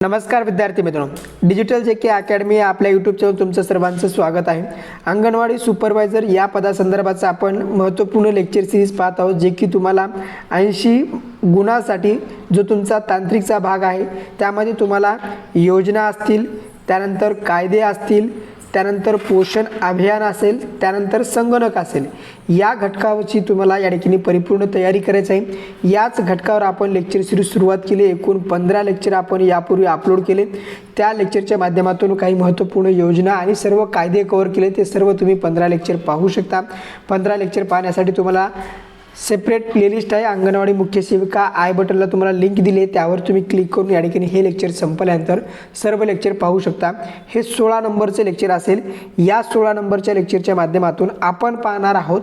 नमस्कार विद्यार्थी मित्रांनो. डिजिटल जे के अकॅडमी आपल्या यूट्यूब चॅनल तुमचं सर्वांचं स्वागत आहे. अंगणवाडी सुपरवायझर या पदासंदर्भाचं आपण महत्त्वपूर्ण लेक्चर सिरीज पाहत आहोत जे की तुम्हाला ऐंशी गुणासाठी जो तुमचा तांत्रिकचा भाग आहे त्यामध्ये तुम्हाला योजना असतील त्यानंतर कायदे असतील त्यानंतर पोषण अभियान असेल त्यानंतर संगणक असेल. या घटकावरची तुम्हाला या ठिकाणी परिपूर्ण तयारी करायची आहे. याच घटकावर आपण लेक्चर सिरीज सुरुवात केली. एकूण पंधरा लेक्चर आपण यापूर्वी अपलोड केले. त्या लेक्चरच्या माध्यमातून काही महत्त्वपूर्ण योजना आणि सर्व कायदे कव्हर केले. ते सर्व तुम्ही पंधरा लेक्चर पाहू शकता. पंधरा लेक्चर पाहण्यासाठी तुम्हाला सेपरेट प्लेलिस्ट आहे. अंगणवाडी मुख्य सेविका आय बटनला तुम्हाला लिंक दिली आहे. त्यावर तुम्ही क्लिक करून या ठिकाणी हे लेक्चर संपल्यानंतर सर्व लेक्चर पाहू शकता. हे सोळा नंबरचे लेक्चर असेल. या सोळा नंबरच्या लेक्चरच्या माध्यमातून आपण पाहणार आहोत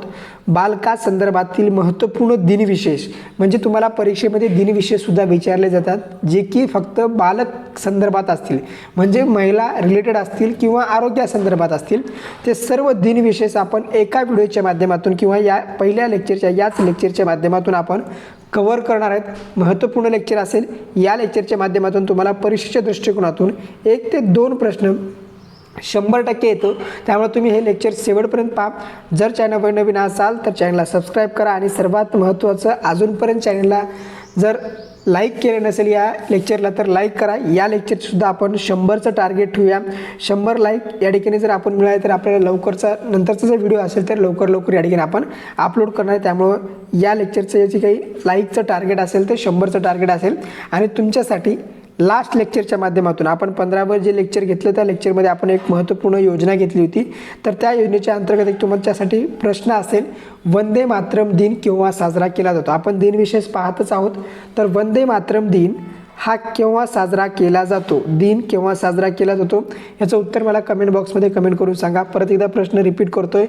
बालका संदर्भातील महत्त्वपूर्ण दिनविशेष. म्हणजे तुम्हाला परीक्षेमध्ये दिनविशेषसुद्धा विचारले जातात जे की फक्त बालक संदर्भात असतील. म्हणजे महिला रिलेटेड असतील किंवा आरोग्यासंदर्भात असतील. ते सर्व दिनविशेष आपण एका व्हिडिओच्या माध्यमातून किंवा या पहिल्या लेक्चरच्या याच लेक्चरच्या माध्यमातून आपण कवर करणार आहेत. महत्त्वपूर्ण लेक्चर असेल या लेक्चरच्या माध्यमातून तुम्हाला परीक्षेच्या दृष्टिकोनातून एक ते दोन प्रश्न शंभर टक्के येतो. त्यामुळे तुम्ही हे लेक्चर शेवटपर्यंत पहा. जर चॅनलवर नवीन असाल तर चॅनलला सबस्क्राईब करा. आणि सर्वात महत्त्वाचं अजूनपर्यंत चॅनलला जर लाईक केलं नसेल या लेक्चरला तर लाईक करा. या लेक्चरसुद्धा आपण शंभरचं टार्गेट ठेवूया. शंभर लाईक या ठिकाणी जर आपण मिळाले तर आपल्याला लवकरचा नंतरचा जर व्हिडिओ असेल तर लवकर लवकर या ठिकाणी आपण अपलोड करणार आहे. त्यामुळं या लेक्चरचं याची काही लाईकचं टार्गेट असेल ते शंभरचं टार्गेट असेल. आणि तुमच्यासाठी लास्ट लेक्चरच्या माध्यमातून आपण पंधरावर जे लेक्चर घेतलं त्या लेक्चरमध्ये आपण एक महत्त्वपूर्ण योजना घेतली होती. तर त्या योजनेच्या अंतर्गत एक तुमच्यासाठी प्रश्न असेल वंदे मातरम दिन केव्हा साजरा केला जातो? आपण दिनविशेष पाहतच आहोत. तर वंदे मातरम दिन हा केव्हा साजरा केला जातो? दिन केव्हा साजरा केला जातो? याचं उत्तर मला कमेंट बॉक्समध्ये कमेंट करून सांगा. परत एकदा प्रश्न रिपीट करतोय.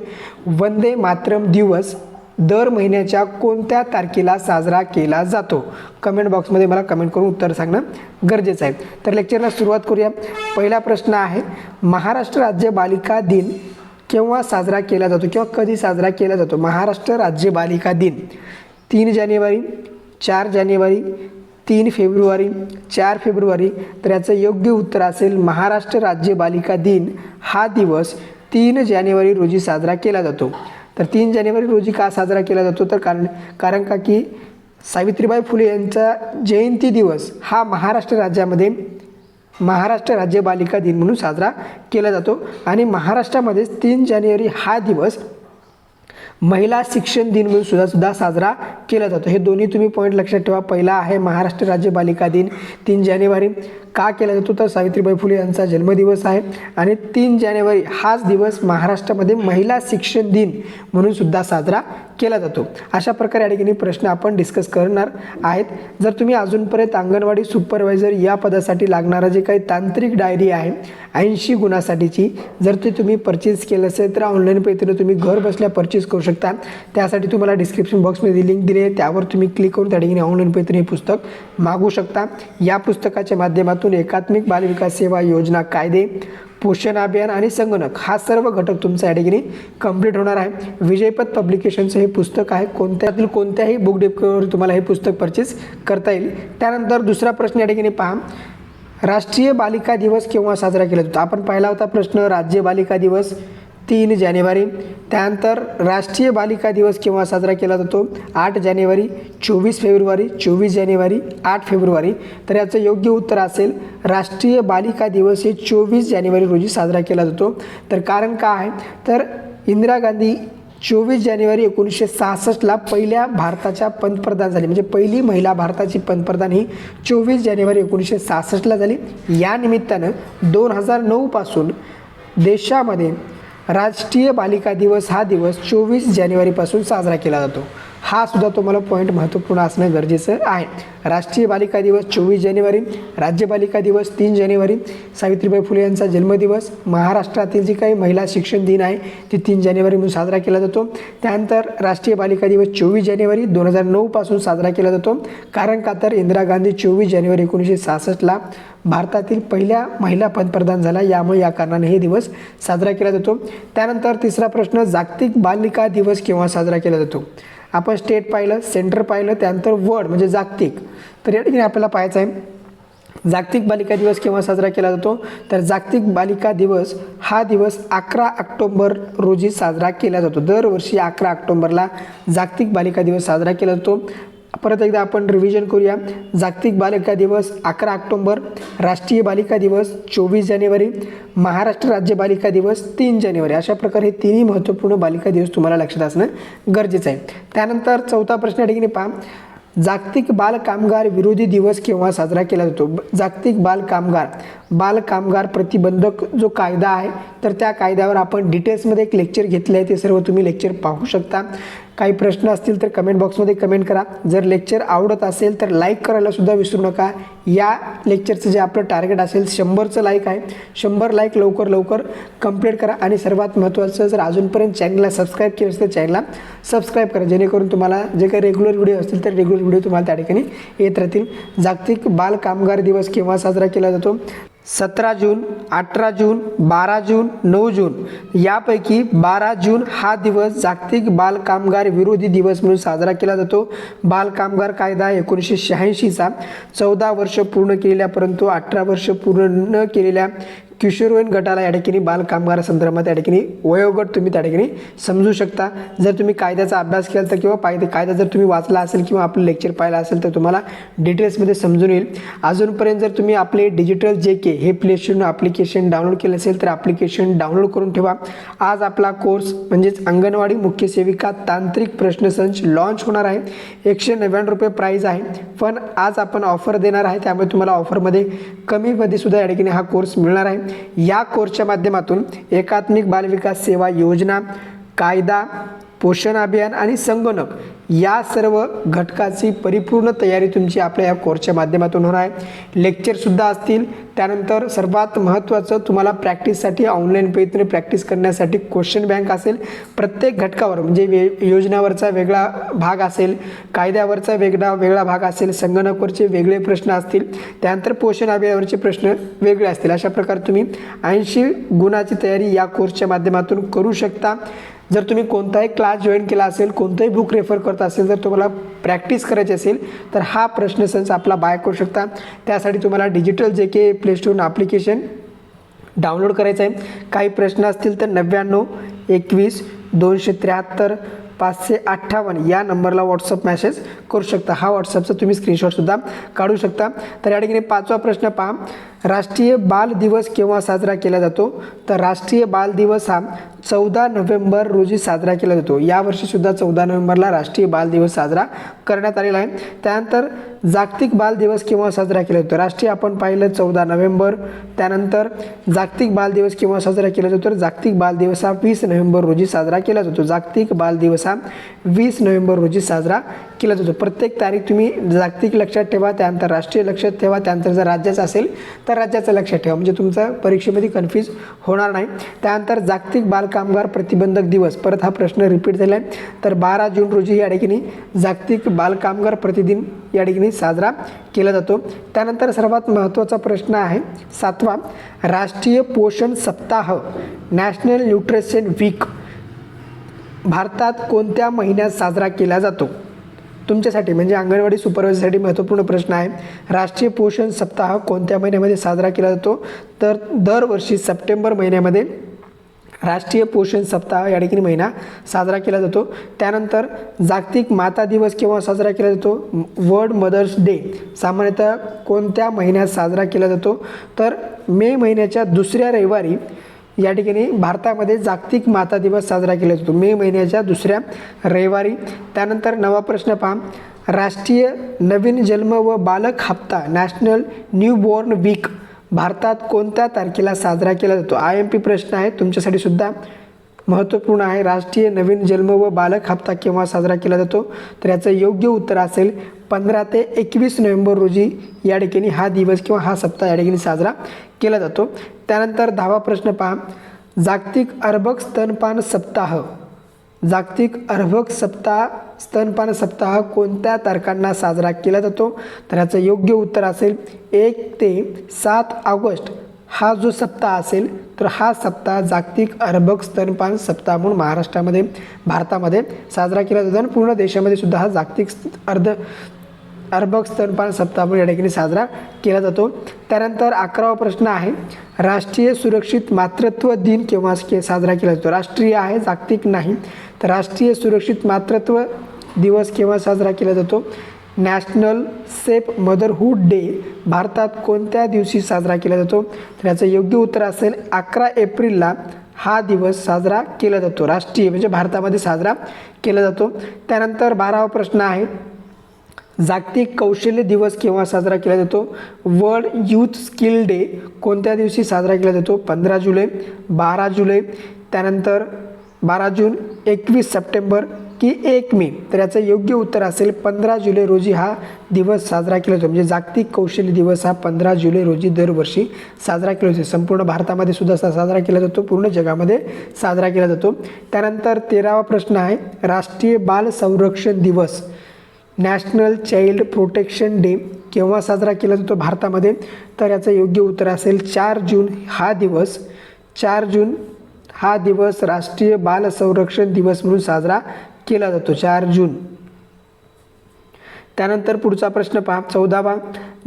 वंदे मातरम दिवस दर महिन्याच्या कोणत्या तारखेला साजरा केला जातो? कमेंट बॉक्समध्ये मला कमेंट करून उत्तर सांगणं गरजेचं आहे. तर लेक्चरला सुरुवात करूया. पहिला प्रश्न आहे महाराष्ट्र राज्य बालिका दिन केव्हा साजरा केला जातो किंवा कधी साजरा केला जातो? महाराष्ट्र राज्य बालिका दिन तीन जानेवारी चार जानेवारी तीन फेब्रुवारी चार फेब्रुवारी. तर याचं योग्य उत्तर असेल महाराष्ट्र राज्य बालिका दिन हा दिवस तीन जानेवारी रोजी साजरा केला जातो. तर तीन जानेवारी रोजी का साजरा केला जातो? तर कारण कारण का की सावित्रीबाई फुले यांचा जयंती दिवस हा महाराष्ट्र राज्यामध्ये महाराष्ट्र राज्य बालिका दिन म्हणून साजरा केला जातो. आणि महाराष्ट्रामध्येच तीन जानेवारी हा दिवस महिला शिक्षण दिन म्हणून सुद्धा सुद्धा साजरा केला जातो. हे दोन्ही तुम्ही पॉईंट लक्षात ठेवा. पहिला आहे महाराष्ट्र राज्य बालिका दिन तीन जानेवारी. का केला जातो तर सावित्रीबाई फुले यांचा जन्मदिवस आहे. आणि तीन जानेवारी हाच दिवस महाराष्ट्रामध्ये महिला शिक्षण दिन म्हणून सुद्धा साजरा केला जातो. अशा प्रकारे या ठिकाणी प्रश्न आपण डिस्कस करणार आहेत. जर तुम्ही अजूनपर्यंत अंगणवाडी सुपरवायझर या पदासाठी लागणारा जे काही तांत्रिक डायरी आहे ऐंशी गुणासाठीची जर ते तुम्ही परचेस केलं असेल तर ऑनलाईन पद्धतीने तुम्ही घर बसल्या परचेस करू शकता. त्यासाठी तुम्हाला डिस्क्रिप्शन बॉक्समध्ये लिंक दिली आहे. त्यावर तुम्ही क्लिक करून त्या ठिकाणी ऑनलाईन पद्धतीने हे पुस्तक मागू शकता. या पुस्तकाच्या माध्यमातून एकात्मिक बालविकास सेवा योजना कायदे पोषण अभियान आणि संगणक हा सर्व घटक तुमचा या ठिकाणी कंप्लीट होणार आहे. विजयपथ पब्लिकेशनचं हे पुस्तक आहे. कोणत्यातील कोणत्याही बुक डेपवर तुम्हाला हे पुस्तक परचेस करता येईल. त्यानंतर दुसरा प्रश्न या ठिकाणी पहा. राष्ट्रीय बालिका दिवस केव्हा साजरा केला जातो? आपण पाहिला होता प्रश्न राज्य बालिका दिवस. तीन जानेवारी. त्यानंतर राष्ट्रीय बालिका दिवस केव्हा साजरा केला जातो? आठ जानेवारी चोवीस फेब्रुवारी चोवीस जानेवारी आठ फेब्रुवारी. तर याचं योग्य उत्तर असेल राष्ट्रीय बालिका दिवस हे चोवीस जानेवारी रोजी साजरा केला जातो. तर कारण का आहे? तर इंदिरा गांधी चोवीस जानेवारी एकोणीसशे सहासष्टला पहिल्या भारताच्या पंतप्रधान झाली. म्हणजे पहिली महिला भारताची पंतप्रधान ही चोवीस जानेवारी एकोणीसशे सहासष्टला झाली. या निमित्तानं दोन हजार नऊपासून देशामध्ये राष्ट्रीय बालिका दिवस हा दिवस चोवीस जानेवारीपासून साजरा केला जातो. हा सुद्धा तुम्हाला पॉईंट महत्त्वपूर्ण असणं गरजेचं आहे. राष्ट्रीय बालिका दिवस चोवीस जानेवारी राज्य बालिका दिवस तीन जानेवारी सावित्रीबाई फुले यांचा जन्मदिवस महाराष्ट्रातील जी काही महिला शिक्षण दिन आहे ती तीन जानेवारी म्हणून साजरा केला जातो. त्यानंतर राष्ट्रीय बालिका दिवस चोवीस जानेवारी दोन हजार नऊपासून साजरा केला जातो. कारण का तर इंदिरा गांधी चोवीस जानेवारी एकोणीसशे सहासष्टला भारतातील पहिल्या महिला पंतप्रधान झाला यामुळे या कारणाने हे दिवस साजरा केला जातो. त्यानंतर तिसरा प्रश्न जागतिक बालिका दिवस केव्हा साजरा केला जातो? आपण स्टेट पाहिलं सेंटर पाहिलं त्यानंतर वर्ड म्हणजे जागतिक. तर या ठिकाणी आपल्याला पाहायचं आहे जागतिक बालिका दिवस केव्हा साजरा केला जातो? तर जागतिक बालिका दिवस हा दिवस अकरा ऑक्टोंबर रोजी साजरा केला जातो. दरवर्षी अकरा ऑक्टोंबरला जागतिक बालिका दिवस साजरा केला जातो. परत एकदा आपण रिव्हिजन करूया. जागतिक बालिका दिवस अकरा ऑक्टोंबर राष्ट्रीय बालिका दिवस चोवीस जानेवारी महाराष्ट्र राज्य बालिका दिवस तीन जानेवारी. अशा प्रकारे हे तिन्ही महत्त्वपूर्ण बालिका दिवस तुम्हाला लक्षात असणं गरजेचं आहे. त्यानंतर चौथा प्रश्न या ठिकाणी पहा. जागतिक बाल कामगार विरोधी दिवस केव्हा साजरा केला जातो? जागतिक बाल कामगार बाल कामगार प्रतिबंधक जो कायदा आहे तर त्या कायद्यावर आपण डिटेल्समध्ये एक लेक्चर घेतलं आहे ते सर्व तुम्ही लेक्चर पाहू शकता. काही प्रश्न असतील तर कमेंट बॉक्समध्ये कमेंट करा. जर लेक्चर आवडत असेल तर लाईक करायलासुद्धा विसरू नका. या लेक्चरचं जे आपलं टार्गेट असेल शंभरचं लाईक आहे. शंभर लाईक लवकर लवकर कंप्लीट करा. आणि सर्वात महत्त्वाचं जर अजूनपर्यंत चॅनलला सबस्क्राईब केलं असेल तर चॅनलला सबस्क्राईब करा. जेणेकरून तुम्हाला जे काही रेग्युलर व्हिडिओ असतील तर रेग्युलर व्हिडिओ तुम्हाला त्या ठिकाणी येत राहतील. जागतिक बाल कामगार दिवस केव्हा साजरा केला जातो? सतरा जून अठरा जून बारा जून नऊ जून. यापैकी बारा जून हा दिवस जागतिक बालकामगार विरोधी दिवस म्हणून साजरा केला जातो. बालकामगार कायदा एकोणीसशे शहाऐंशीचा चौदा वर्ष पूर्ण केलेल्या परंतु अठरा वर्ष पूर्ण न केलेल्या किशोरवयीन गटाला या ठिकाणी बालकामगार संदर्भात या ठिकाणी वयोगट तुम्ही त्या ठिकाणी समजू शकता. जर तुम्ही कायद्याचा अभ्यास केला तर किंवा कायदा कायदा जर तुम्ही वाचला असेल किंवा आपलं लेक्चर पाहिलं असेल तर तुम्हाला डिटेल्समध्ये समजून येईल. अजूनपर्यंत जर तुम्ही आपले डिजिटल जे के हे प्ले स्टोरनं ॲप्लिकेशन डाउनलोड केलं असेल तर ॲप्लिकेशन डाउनलोड करून ठेवा. आज आपला कोर्स म्हणजेच अंगणवाडी मुख्य सेविका तांत्रिक प्रश्नसंच लॉन्च होणार आहे. एकशे नव्याण्णव रुपये प्राईज आहे. पण आज आपण ऑफर देणार आहे. त्यामुळे तुम्हाला ऑफरमध्ये कमीमध्ये सुद्धा या ठिकाणी हा कोर्स मिळणार आहे. या कोर्सच्या माध्यमातून एकात्मिक बालविकास सेवा योजना कायदा पोषण अभियान आणि संगणक या सर्व घटकाची परिपूर्ण तयारी तुमची आपल्या या कोर्सच्या माध्यमातून होणार आहे. लेक्चरसुद्धा असतील. त्यानंतर सर्वात महत्त्वाचं तुम्हाला प्रॅक्टिससाठी ऑनलाईन पद्धतीने प्रॅक्टिस करण्यासाठी क्वेश्चन बँक असेल. प्रत्येक घटकावर म्हणजे वे योजनावरचा वेगळा भाग असेल कायद्यावरचा वेगळा वेगळा भाग असेल संगणकवरचे वेगळे प्रश्न असतील. त्यानंतर पोषण अभियानावरचे प्रश्न वेगळे असतील. अशा प्रकारे तुम्ही ऐंशी गुणाची तयारी या कोर्सच्या माध्यमातून करू शकता. जर तुम्ही कोणताही क्लास जॉईन केला असेल कोणताही बुक रेफर करत असेल जर तुम्हाला प्रॅक्टिस करायची असेल तर हा प्रश्न प्रश्नसंच आपला बाय करू शकता. त्यासाठी तुम्हाला digital J K play store application download करायचं आहे. काही प्रश्न असतील तर नव्याण्णव एकवीस दोनशे त्र्याहत्तर पाचशे अठ्ठावन्न या नंबरला व्हॉट्सअप मॅसेज करू शकता. हा व्हॉट्सअपचा तुम्ही स्क्रीनशॉटसुद्धा काढू शकता. तर या ठिकाणी पाचवा प्रश्न पहा. राष्ट्रीय बाल दिवस केव्हा साजरा केला जातो? तर राष्ट्रीय बाल दिवस हा चौदा नोव्हेंबर रोजी साजरा केला जातो. यावर्षीसुद्धा चौदा नोव्हेंबरला राष्ट्रीय बाल दिवस साजरा करण्यात आलेला आहे. त्यानंतर जागतिक बाल दिवस केव्हा साजरा केला जातो? राष्ट्रीय आपण पाहिलं चौदा नोव्हेंबर. त्यानंतर जागतिक बाल दिवस केव्हा साजरा केला जातो? तर जागतिक बाल दिवस हा वीस नोव्हेंबर रोजी साजरा केला जातो. जागतिक बाल दिवस हा वीस नोव्हेंबर रोजी साजरा केला जातो प्रत्येक तारीख तुम्ही जागतिक लक्षात ठेवा त्यानंतर राष्ट्रीय लक्षात ठेवा त्यानंतर जर राज्याचं असेल तर राज्याचं लक्षात ठेवा. म्हणजे तुमचा परीक्षेमध्ये कन्फ्यूज होणार नाही. त्यानंतर जागतिक बालकामगार प्रतिबंधक दिवस. परत हा प्रश्न रिपीट झाला आहे तर बारा जून रोजी या ठिकाणी जागतिक बालकामगार प्रतिदिन या ठिकाणी साजरा केला जातो. त्यानंतर सर्वात महत्त्वाचा प्रश्न आहे सातवा राष्ट्रीय पोषण सप्ताह नॅशनल न्यूट्रिशन वीक भारतात कोणत्या महिन्यात साजरा केला जातो? तुमच्यासाठी म्हणजे अंगणवाडी सुपरवायझरसाठी महत्त्वपूर्ण प्रश्न आहे. राष्ट्रीय पोषण सप्ताह कोणत्या महिन्यामध्ये साजरा केला जातो? तर दरवर्षी सप्टेंबर महिन्यामध्ये राष्ट्रीय पोषण सप्ताह या ठिकाणी महिना साजरा केला जातो. त्यानंतर जागतिक माता दिवस केव्हा साजरा केला जातो? वर्ल्ड मदर्स डे सामान्यतः कोणत्या महिन्यात साजरा केला जातो? तर मे महिन्याच्या दुसऱ्या रविवारी या ठिकाणी भारतामध्ये जागतिक माता दिवस साजरा केला जातो. मे महिन्याच्या दुसऱ्या रविवारी. त्यानंतर नवा प्रश्न पहा. राष्ट्रीय नवीन जन्म व बालक हप्ता नॅशनल न्यूबॉर्न वीक भारतात कोणत्या तारखेला साजरा केला जातो? आय एम पी प्रश्न आहे. तुमच्यासाठी सुद्धा महत्त्वपूर्ण आहे. राष्ट्रीय नवीन जन्म व बालक हप्ता केव्हा साजरा केला जातो? तर याचं योग्य उत्तर असेल पंधरा ते एकवीस नोव्हेंबर रोजी या ठिकाणी हा दिवस किंवा हा सप्ताह या ठिकाणी साजरा केला जातो. त्यानंतर दहावा प्रश्न पहा. जागतिक अर्भक स्तनपान सप्ताह. जागतिक अर्भक सप्ताह स्तनपान सप्ताह कोणत्या तारखांना साजरा केला जातो? तर याचं योग्य उत्तर असेल एक ते सात ऑगस्ट. हा जो सप्ताह असेल तर हा सप्ताह जागतिक अर्भक स्तनपान सप्ताह म्हणून महाराष्ट्रामध्ये भारतामध्ये साजरा केला जातो. आणि पूर्ण देशामध्ये सुद्धा हा जागतिक स्त- अर्ध अर्भक स्तनपान सप्ताह म्हणून या ठिकाणी साजरा केला जातो. त्यानंतर अकरावा प्रश्न आहे राष्ट्रीय सुरक्षित मातृत्व दिन केव्हा के- साजरा केला जातो? राष्ट्रीय आहे जागतिक नाही. तर राष्ट्रीय सुरक्षित मातृत्व दिवस केव्हा साजरा केला जातो? नॅशनल सेफ मदरहूड डे भारतात कोणत्या दिवशी साजरा केला जातो? तर याचं योग्य उत्तर असेल अकरा एप्रिलला हा दिवस साजरा केला जातो. राष्ट्रीय म्हणजे भारतामध्ये साजरा केला जातो. त्यानंतर बारावा प्रश्न आहे जागतिक कौशल्य दिवस केव्हा साजरा केला जातो? वर्ल्ड यूथ स्किल डे कोणत्या दिवशी साजरा केला जातो? पंधरा जुलै बारा जुलै त्यानंतर बारा जून एकवीस सप्टेंबर की एक मे. तर याचं योग्य उत्तर असेल पंधरा जुलै रोजी हा दिवस साजरा केला जातो. म्हणजे जागतिक कौशल्य दिवस हा पंधरा जुलै रोजी दरवर्षी साजरा केला जातो. संपूर्ण भारतामध्ये सुद्धा साजरा केला जातो. पूर्ण जगामध्ये साजरा केला जातो. त्यानंतर तेरावा प्रश्न आहे राष्ट्रीय बाल संरक्षण दिवस नॅशनल चाइल्ड प्रोटेक्शन डे केव्हा साजरा केला जातो भारतामध्ये? तर याचं योग्य उत्तर असेल चार जून हा दिवस. चार जून हा दिवस राष्ट्रीय बाल संरक्षण दिवस म्हणून साजरा केला जातो चार जून. त्यानंतर पुढचा प्रश्न पहा चौदावा.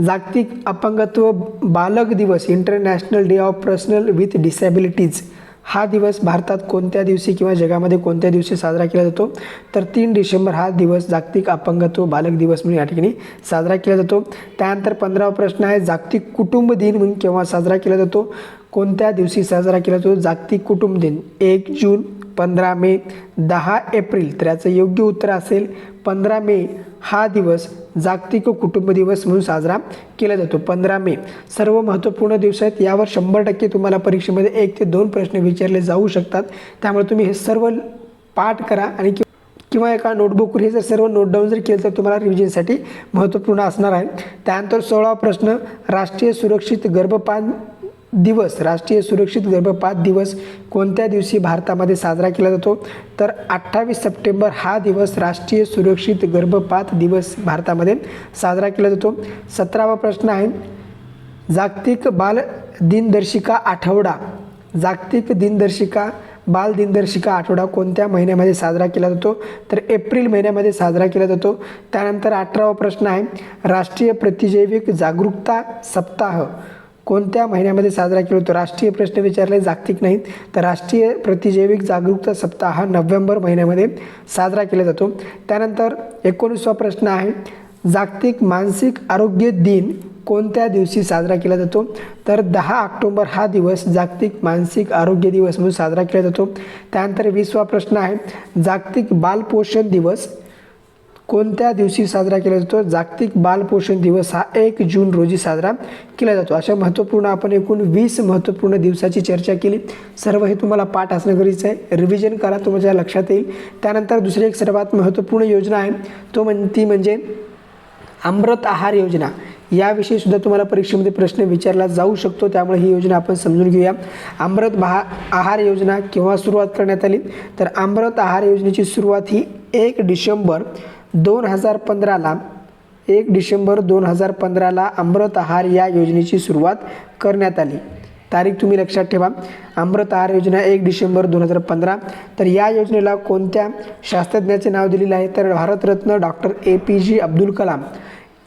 जागतिक अपंगत्व बालक दिवस international day of personal with disabilities हा दिवस भारतात कोणत्या दिवशी किंवा जगामध्ये कोणत्या दिवशी साजरा केला जातो? तर तीन डिसेंबर हा दिवस जागतिक अपंगत्व बालक दिवस म्हणून या ठिकाणी साजरा केला जातो. त्यानंतर पंधरावा प्रश्न आहे जागतिक कुटुंब दिन म्हणून केव्हा साजरा केला जातो? कोणत्या दिवशी साजरा केला जातो? जागतिक कुटुंब दिन एक जून. पंधरा मे दहा एप्रिल. तर याचं योग्य उत्तर असेल पंधरा मे हा दिवस जागतिक कुटुंब दिवस म्हणून साजरा केला जातो. पंधरा मे. सर्व महत्त्वपूर्ण दिवस आहेत. यावर शंभर टक्के तुम्हाला परीक्षेमध्ये एक ते दोन प्रश्न विचारले जाऊ शकतात. त्यामुळे तुम्ही हे सर्व पाठ करा आणि कि- किंवा एका नोटबुकवर हे जर सर्व नोट डाऊन जर केलं तर तुम्हाला रिव्हिजनसाठी महत्त्वपूर्ण असणार आहे. त्यानंतर सोळा प्रश्न राष्ट्रीय सुरक्षित गर्भपान दिवस राष्ट्रीय सुरक्षित गर्भपात दिवस कोणत्या दिवशी भारतामध्ये साजरा केला जातो? तर अठ्ठावीस सप्टेंबर हा दिवस राष्ट्रीय सुरक्षित गर्भपात दिवस भारतामध्ये साजरा केला जातो. सतरावा प्रश्न आहे जागतिक बाल दिनदर्शिका आठवडा जागतिक दिनदर्शिका बाल दिनदर्शिका आठवडा कोणत्या महिन्यामध्ये साजरा केला जातो? तर एप्रिल महिन्यामध्ये साजरा केला जातो. त्यानंतर अठरावा प्रश्न आहे राष्ट्रीय प्रतिजैविक जागरूकता सप्ताह कोणत्या महिन्यामध्ये साजरा केला जातो राष्ट्रीय प्रश्न विचारले जागतिक नाहीत तर राष्ट्रीय प्रतिजैविक जागरूकता सप्ताह हा नोव्हेंबर महिन्यामध्ये साजरा केला जातो. त्यानंतर एकोणीसवा प्रश्न आहे जागतिक मानसिक आरोग्य दिन कोणत्या दिवशी साजरा केला जातो? तर दहा ऑक्टोंबर हा दिवस जागतिक मानसिक आरोग्य दिवस म्हणून साजरा केला जातो. त्यानंतर वीसवा प्रश्न आहे जागतिक बालपोषण दिवस कोणत्या दिवशी साजरा केला जातो? जागतिक बालपोषण दिवस हा एक जून रोजी साजरा केला जातो. अशा महत्त्वपूर्ण आपण एकूण वीस महत्त्वपूर्ण दिवसाची चर्चा केली. सर्व हे तुम्हाला पाठ असणं गरजेचं आहे. रिव्हिजन करा तुमच्या लक्षात येईल. त्यानंतर दुसरी एक सर्वात महत्त्वपूर्ण योजना आहे. तो म्हण ती म्हणजे अमृत आहार योजना. याविषयी सुद्धा तुम्हाला परीक्षेमध्ये प्रश्न विचारला जाऊ शकतो. त्यामुळे ही योजना आपण समजून घेऊया. अमृत बहा आहार योजना केव्हा सुरुवात करण्यात आली? तर अमृत आहार योजनेची सुरुवात ही एक डिसेंबर दोन हजार पंधराला एक डिसेंबर दोन हजार पंधराला अमृत आहार या योजनेची सुरुवात करण्यात आली. तारीख तुम्ही लक्षात ठेवा. अमृत आहार योजना एक डिसेंबर दोन हजार पंधरा. तर या योजनेला कोणत्या शास्त्रज्ञाचे नाव दिलेले आहे? तर Bharat Ratna doctor A P J Abdul Kalam.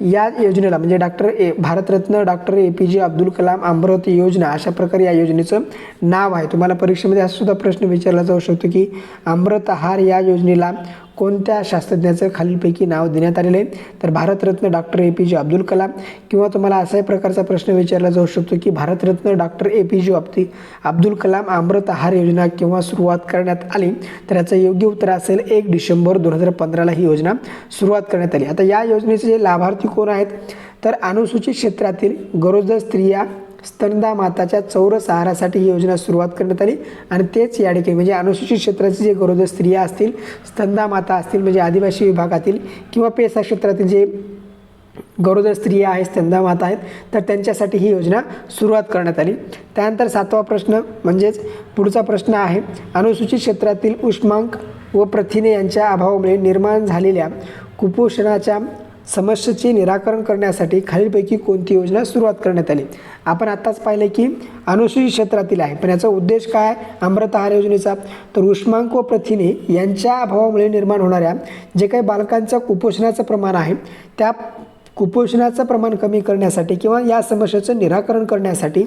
या योजनेला म्हणजे doctor A Bharat Ratna doctor A P J Abdul Kalam अमृत योजना अशा प्रकारे या योजनेचं नाव आहे. तुम्हाला परीक्षेमध्ये असा सुद्धा प्रश्न विचारला जाऊ शकतो की अमृत आहार या योजनेला कोणत्या शास्त्रज्ञाचं खालीलपैकी नाव देण्यात आलेलं आहे? तर Bharat Ratna doctor A P J Abdul Kalam. किंवा तुम्हाला असाही प्रकारचा प्रश्न विचारला जाऊ शकतो की भारतरत्न डॉक्टर ए पी जे अब्दी अब्दुल कलाम अमृत आहार योजना केव्हा सुरुवात करण्यात आली? तर याचं योग्य उत्तर असेल एक डिसेंबर दोन हजार पंधराला ही योजना सुरुवात करण्यात आली. आता या योजनेचे जे लाभार्थी कोण आहेत? तर अनुसूचित क्षेत्रातील गरोदर स्त्रिया स्तनदा माताच्या चौरस आहारासाठी ही योजना सुरुवात करण्यात आली. आणि तेच या ठिकाणी म्हणजे अनुसूचित क्षेत्राचे जे गरोदर स्त्रिया असतील स्तनदा माता असतील म्हणजे आदिवासी विभागातील किंवा पेसा क्षेत्रातील जे गरोदर स्त्रिया आहेत स्तनदा माता आहेत तर त्यांच्यासाठी ही योजना सुरुवात करण्यात आली. त्यानंतर सातवा प्रश्न म्हणजेच पुढचा प्रश्न आहे अनुसूचित क्षेत्रातील उष्मांक व प्रथिने यांच्या अभावामुळे निर्माण झालेल्या कुपोषणाच्या समस्येचे निराकरण करण्यासाठी खालीलपैकी कोणती योजना सुरुवात करण्यात आली? आपण आत्ताच पाहिलं की अनुसूचित क्षेत्रातील आहे. पण याचा उद्देश काय? आहे? अमृत आहार योजनेचा. तर उष्मांक व प्रथिने यांच्या अभावामुळे निर्माण होणाऱ्या जे काही बालकांचं कुपोषणाचं प्रमाण आहे त्या कुपोषणाचं प्रमाण कमी करण्यासाठी किंवा या समस्येचं निराकरण करण्यासाठी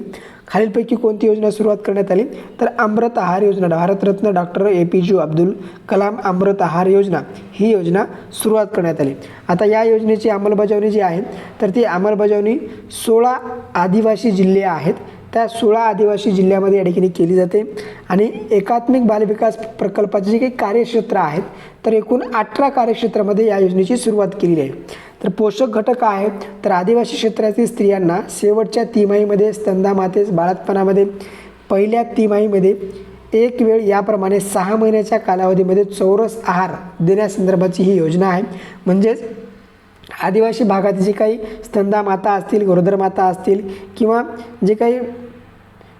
खालीलपैकी कोणती योजना सुरुवात करण्यात आली? तर अमृत आहार योजना Bharat Ratna doctor A P J Abdul Kalam अमृत आहार योजना ही योजना सुरुवात करण्यात आली. आता या योजनेची अंमलबजावणी जी आहे तर ती अंमलबजावणी सोळा आदिवासी जिल्हे आहेत. त्या सोळा आदिवासी जिल्ह्यामध्ये या ठिकाणी केली जाते. आणि एकात्मिक बालविकास प्रकल्पाचे जे काही कार्यक्षेत्र आहेत तर एकूण अठरा कार्यक्षेत्रामध्ये या योजनेची सुरुवात केलेली आहे. तर पोषक घटक काय आहेत तर आदिवासी क्षेत्रातील स्त्रियांना शेवटच्या तिमाहीमध्ये स्तंदामातेस बाळातपणामध्ये पहिल्या तिमाहीमध्ये एक वेळ याप्रमाणे सहा महिन्याच्या कालावधीमध्ये चौरस आहार देण्यासंदर्भाची ही योजना आहे. म्हणजेच आदिवासी भागात जे काही स्तंदा माता असतील गरोदर माता असतील किंवा जे काही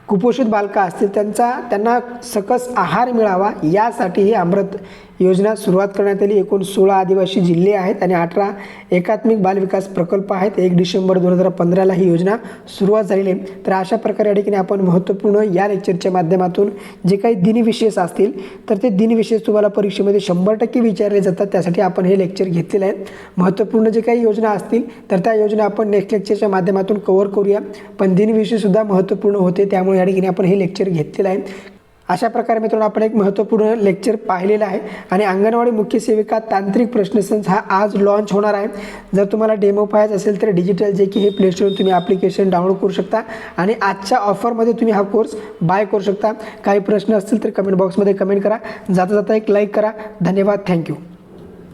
कुपोषित बालका असतील त्यांचा त्यांना सकस आहार मिळावा यासाठी ही अमृत योजना सुरुवात करण्यात आली. एकूण सोळा आदिवासी जिल्हे आहेत आणि अठरा एकात्मिक बालविकास प्रकल्प आहेत. एक डिसेंबर दोन हजार पंधराला ही योजना सुरुवात झालेली आहे. तर अशा प्रकारे या ठिकाणी आपण महत्त्वपूर्ण या लेक्चरच्या माध्यमातून जे काही दिनविशेष असतील तर ते दिनविशेष तुम्हाला परीक्षेमध्ये शंभर टक्के विचारले जातात. त्यासाठी आपण हे लेक्चर घेतलेलं आहे. महत्त्वपूर्ण जे काही योजना असतील तर त्या योजना आपण नेक्स्ट लेक्चरच्या माध्यमातून कव्हर करूया. पण दिनविशेषसुद्धा महत्त्वपूर्ण होते. त्यामुळे या ठिकाणी आपण हे लेक्चर घेतलेलं आहे. अशा प्रकारे मित्रांनो आपण एक महत्त्वपूर्ण लेक्चर पाहिलेलं आहे. आणि अंगणवाडी मुख्य सेविका तांत्रिक प्रश्नसंच हा आज लॉन्च होणार आहे. जर तुम्हाला डेमो पाहायचं असेल तर डिजिटल जे की हे प्ले स्टोर तुम्ही ॲप्लिकेशन डाउनलोड करू शकता. आणि आजच्या ऑफरमध्ये तुम्ही हा कोर्स बाय करू शकता. काही प्रश्न असतील तर कमेंट बॉक्समध्ये कमेंट करा. जाता जाता एक लाईक करा. धन्यवाद. थँक्यू